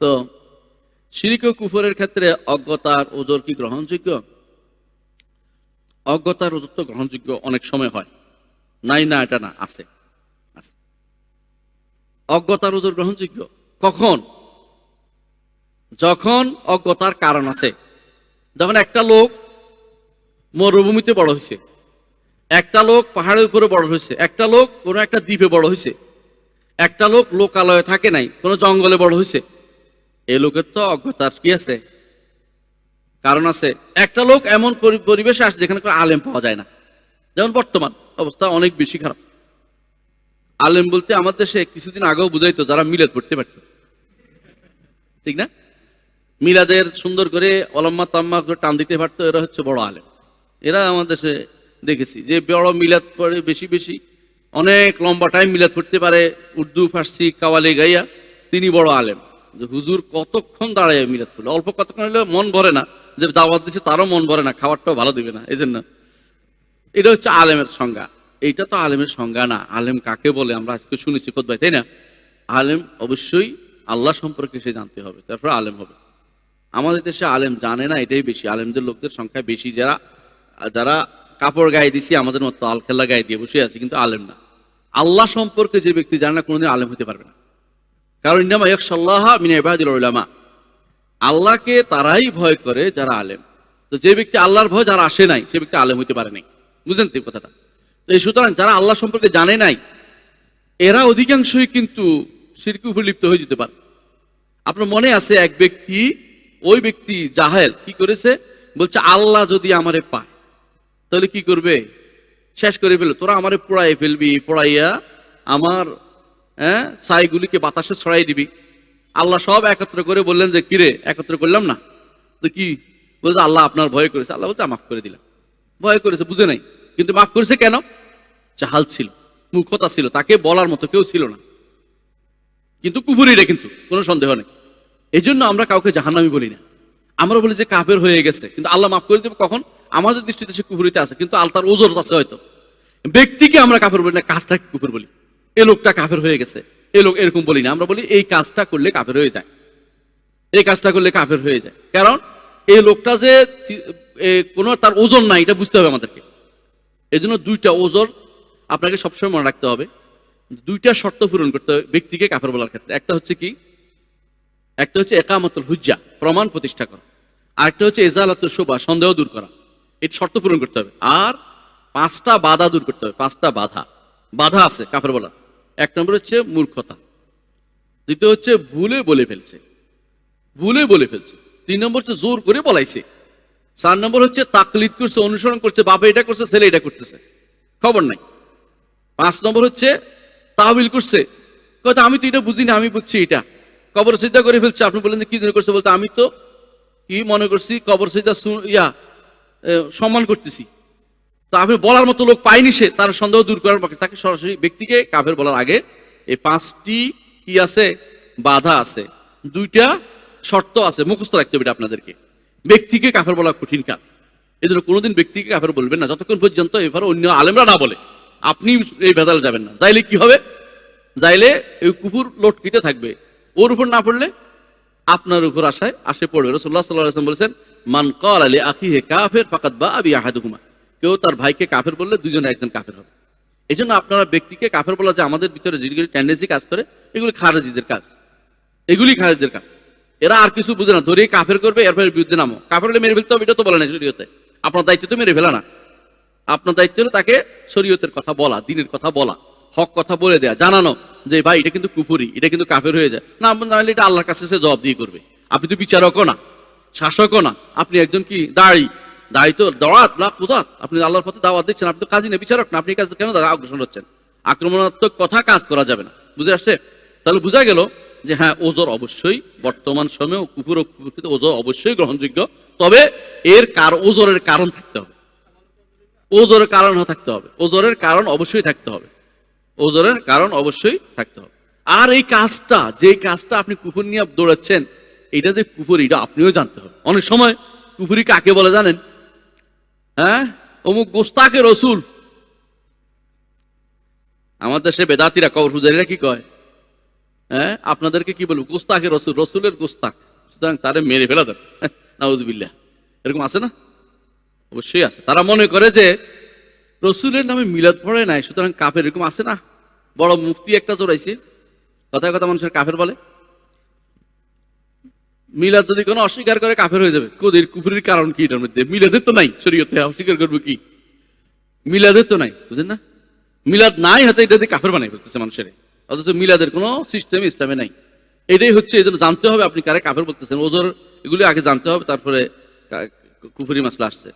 তো শিরিক ও কুফরের ক্ষেত্রে অজ্ঞতার ওজোর কি গ্রহণযোগ্য? অজ্ঞতার ওজোর তো গ্রহণযোগ্য অনেক সময় হয়। নাই না, এটা না, আছে। আছে। অজ্ঞতার ওজোর গ্রহণযোগ্য? কখন? যখন অজ্ঞতার কারণ আছে। যখন একটা লোক মরুভূমিতে বড় হয়েছে একটা লোক পাহাড়ের উপরে বড় হয়েছে একটা লোক কোনো একটা দ্বীপে বড় হয়েছে একটা লোক লোকালয়ে থাকে নাই, কোনো জঙ্গলে বড় হয়েছে এই লোকের তো অজ্ঞতার কি আছে? কারণ আছে, একটা লোক এমন পরি- পরিবেশে আসে যেখানে কোনো আলেম পাওয়া যায় না। যেমন বর্তমান অবস্থা অনেক বেশি খারাপ। আলেম বলতে আমার দেশে কিছুদিন আগেও বুঝাইতো, যারা মিলাদ পড়তে পারত। ঠিক না? মিলাদের সুন্দর করে অলম্মা তাম্মা করে টান দিতে পারতো, এরা হচ্ছে বড় আলেম। এরা আমার দেশে দেখেছি যে বড় মিলাদ পড়ে বেশি বেশি, অনেক লম্বা টাইম মিলাদ পড়তে পারে, উর্দু, ফার্সি, কাওয়ালি গাইয়া, তিনি বড় আলেম। যে হুজুর কতক্ষণ দাঁড়ায় মিলাদ পড়লে অল্প কতক্ষণ হলে মন ভরে না। যে দাওয়াত দিচ্ছে তারও মন ভরে না, খাবারটাও ভালো দিবে না এই জন্য এটা হচ্ছে আলেমের সংজ্ঞা। এইটা তো আলেমের সংজ্ঞা না। আলেম কাকে বলে? আমরা আজকে শুনেছি কোথায় তাই না? আলেম অবশ্যই আল্লাহ সম্পর্কে সে জানতে হবে, তারপরে আলেম হবে। আমাদের দেশে আলেম জানে না, এটাই বেশি। আলেমদের লোকদের সংখ্যা বেশি। যারা যারা কাপড় গায়ে দিছি, আমাদের মতো আলখেল্লা গায়ে দিয়ে বসে আছে, কিন্তু আলেম না। আল্লাহ সম্পর্কে যে ব্যক্তি জানে না, কোনোদিন আলেম হতে পারবে না। কারণ ইন্নামা ইয়াকশাল্লাহ মিন ইবাদিল উলামা। আল্লাহকে তারাই ভয় করে যারা আলেম। তো যে ব্যক্তি আল্লাহর ভয়, যারা আসে নাই, সে ব্যক্তি আলেম হইতে পারে নাই। বুঝলেন তো কথাটা? তো এই সুতরাং যারা আল্লাহ সম্পর্কে জানে নাই, এরা অধিকাংশই কিন্তু সিরকি লিপ্ত হয়ে যেতে পারে। আপনার মনে আছে এক ব্যক্তি, ওই ব্যক্তি জাহেল, কি করেছে? বলছে, আল্লাহ যদি আমারে পায়, তাহলে কি করবে? শেষ করে ফেলো তোরা আমারে পোড়াই ফেলবি, পোড়াইয়া আমার হ্যাঁ? ছাইগুলিকে বাতাসে ছড়াই দিবি। আল্লাহ সব একত্র করে বললেন যে, কিরে, একত্র করলাম না? তো কি? বলছে, আল্লাহ আপনার ভয় করেছে। আল্লাহ বলছে মাফ করে দিলাম। ভয় করেছে, বুঝে নাই। কিন্তু মাফ করেছে কেন? চাহাল ছিল মুখতা ছিল, তাকে বলার মতো কেউ ছিল না। কিন্তু কুফুরিটা কিন্তু, কোনো সন্দেহ নেই। এই জন্য আমরা কাউকে জাহান্নামি বলি না। আমরা বলি যে, কাফের হয়ে গেছে। কিন্তু আল্লাহ মাফ করে দেবে কখন? আমাদের দৃষ্টিতে সে কুফুরিতে আছে, কিন্তু আলতার ওজোর আছে হয়তো। ব্যক্তিকে আমরা কাফের বলি না, কাজটাকে কুফুর বলি। এ লোকটা কাফের হয়ে গেছে। এ লোক এরকম বলি না, আমরা বলি এই কাজটা করলে কাফের হয়ে যায়। এই কাজটা করলে কাফের হয়ে যায়। কারণ এই লোকটা যে কোনো তার ওজন নাই, এটা বুঝতে হবে আমাদেরকে। এই জন্য দুইটা ওজন আপনাকে সবসময় মনে রাখতে হবে। দুইটা শর্ত পূরণ করতে হবে ব্যক্তিকে কাফের বলার ক্ষেত্রে। একটা হচ্ছে কি? একটা হচ্ছে একামতুল হুজ্জা, প্রমাণ প্রতিষ্ঠা করা। আরেকটা হচ্ছে এজালাত শোভা সন্দেহ দূর করা। এটা শর্ত পূরণ করতে হবে। আর পাঁচটা বাধা দূর করতে হবে, পাঁচটা বাধা। বাধা আছে, কাফের বলা। এক নম্বর হচ্ছে মূর্খতা। দ্বিতীয় হচ্ছে ভুলে বলে ফেলছে। ভুলে বলে ফেলছে। তিন নম্বর হচ্ছে জোর করে বলাইছে। চার নম্বর হচ্ছে তাকলিদ করছে, অনুসরণ করছে বাবা এটা করছে, ছেলে এটা করতেছে। খবর নাই। পাঁচ নম্বর হচ্ছে তাহবিল করছে। কথা আমি তো এটা বুঝি না আমি বুঝছি এটা। কবর সিদ্ধা করে ফেলছে, আপনি বললেন যে কি জন্য করছে বলতে, আমি তো কি মনে করছি, কবর সিদ্ধা ইয়া সম্মান করতেছি। তা আপনি বলার মতো লোক পাইনি সে, তার সন্দেহ দূর করার পক্ষে। তাকে সরাসরি ব্যক্তিকে কাফের বলার আগে এই পাঁচটি কি আছে? বাধা আছে। দুইটা শর্ত আছে, মুখস্থ রাখতে হবে আপনাদেরকে। ব্যক্তিকে কাফের বলা কঠিন কাজ। এই জন্য কোনোদিন ব্যক্তিকে কাফের বলবেন না। যতক্ষণ পর্যন্ত এবার অন্য আলেমরা না বলে, আপনি এই ভেদালে যাবেন না। যাইলে কি হবে? যাইলে এই কুকুর লটকিতে থাকবে। ওর উপর না পড়লে আপনার উপর আশায় আসে পড়বে। রসুল্লাহ সাল্লাহ বলেছেন, মান কল আলী আখি হে কাফের ফাকাত বা আবি আহাদুকুমা কেউ তার ভাইকে কাফের বললে দুজনে একজন কাফের হবে। এই জন্য আপনারা ব্যক্তিকে কাফের বলা যে আমাদের ভিতরে যেগুলি টেন্ডেন্সি কাজ করে, এগুলি খারেজিদের কাজ। এগুলি খারেজদের কাজ। এরা আর কিছু বুঝে না। ধরে কাফের করবে, এরপরে বিরুদ্ধে নামো। কাফের হলে মেরে ফেলতে হবে, এটা তো বলে না শরীয়তে। আপনার দায়িত্ব তো মেরে ফেলা না। আপনার দায়িত্ব হলো তাকে শরীয়তের কথা বলা, দিনের কথা বলা, হক কথা বলে দেয়া, জানানো যে ভাই, এটা কিন্তু কুফুরি, এটা কিন্তু কাফের হয়ে যায়। না নাহলে এটা আল্লাহর কাছে সে জবাব দিয়ে করবে। আপনি তো বিচারকও না, শাসকও না। আপনি একজন কি দাঁড়ি দাঁড়ি তো দড়াত না কুদাত। আপনি আল্লাহর পথে দাওয়াত দিচ্ছেন, আপনি তো কাজই না বিচারক না, আপনি কাজ কেন অগ্রসর হচ্ছেন? আক্রমণাত্মক কথা কাজ করা যাবে না। বুঝে আসছে? তাহলে বোঝা গেল যে হ্যাঁ ওজোর অবশ্যই, বর্তমান সময়ে কুকুর ও কুকুরকৃত ওজোর অবশ্যই গ্রহণযোগ্য, তবে এর কার, ওজোরের কারণ থাকতে হবে। ওজোরের কারণ থাকতে হবে। ওজোরের কারণ অবশ্যই থাকতে হবে। ওজোরের কারণ অবশ্যই থাকতে হবে। আর এই কাজটা যে কাজটা আপনি কুকুর নিয়ে দৌড়াচ্ছেন, এটা যে কুকুর এটা আপনিও জানতে হবে। অনেক সময় কুকুরি কাকে বলে জানেন? হ্যাঁ? অমুক গোস্তাকে রসুল। আমার দেশে বেদাতিরা কবর পূজারীরা কি কয়? হ্যাঁ? আপনাদেরকে কি বলব? গোস্তাকে রসুল, রসুলের গোস্তাক সুতরাং তারে মেরে ফেলা দেন নাউজবিল্লাহ। এরকম আছে না? অবশ্যই আছে। তারা মনে করে যে রসুলের নামে মিলাদ পড়ে নাই, সুতরাং কাফের এরকম আছে না? বড় মুক্তি একটা চড়াইছে কথায় কথা মানুষের কাফের বলে। মিলাদ যদি কোনো অস্বীকার করে, কাফের হয়ে যাবে। কোদের, কুফুরির কারণ কি এটার মধ্যে? মিলাদের তো নাই, শরীয়তে অস্বীকার করব কি? মিলাদের তো নাই, বুঝলেন না? মিলাদ নাই হাতে, এটা দিয়ে কাফের বানাই ফেলতেছে মানুষের। অথচ মিলাদের কোনো সিস্টেম ইসলামে নাই। এটাই হচ্ছে, এই জন্য জানতে হবে আপনি কারে কাফের বলতেছেন। ওজোর, এগুলি আগে জানতে হবে, তারপরে কুফুরি মাসলা আসছে।